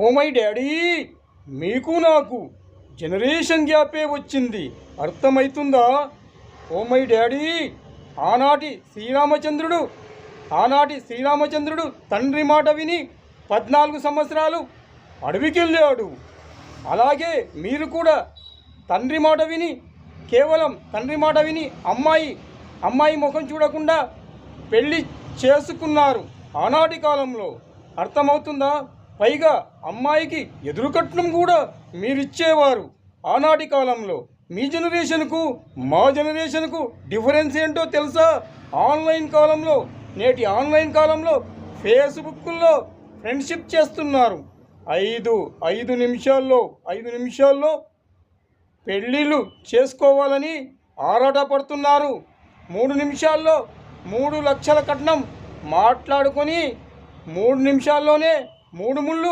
Oh my daddy మీకు నాకు generation గ్యాపే వచ్చింది. అర్థమవుతుందా ఓ మై డాడీ ఆనాటి శ్రీరామచంద్రుడు ఆనాటి శ్రీరామచంద్రుడు తండ్రి మాట విని పద్నాలుగు సంవత్సరాలు అడవికెళ్ళాడు. అలాగే మీరు కూడా తండ్రి మాట విని కేవలం తండ్రి మాట విని అమ్మాయి అమ్మాయి ముఖం చూడకుండా పెళ్ళి చేసుకున్నారు ఆనాటి కాలంలో. అర్థమవుతుందా? పైగా అమ్మాయికి ఎదురుకట్నం కూడా మీరిచ్చేవారు. ఆనాటి కాలంలో మీ జనరేషన్కు మా జనరేషన్కు డిఫరెన్స్ ఏంటో తెలుసా? ఆన్లైన్ కాలంలో నేటి ఆన్లైన్ కాలంలో ఫేస్బుక్లో ఫ్రెండ్షిప్ చేస్తున్నారు. ఐదు ఐదు నిమిషాల్లో ఐదు నిమిషాల్లో పెళ్ళిళ్ళు చేసుకోవాలని ఆరాటపడుతున్నారు. మూడు నిమిషాల్లో మూడు లక్షల కట్నం మాట్లాడుకొని మూడు నిమిషాల్లోనే మూడు ముళ్ళు.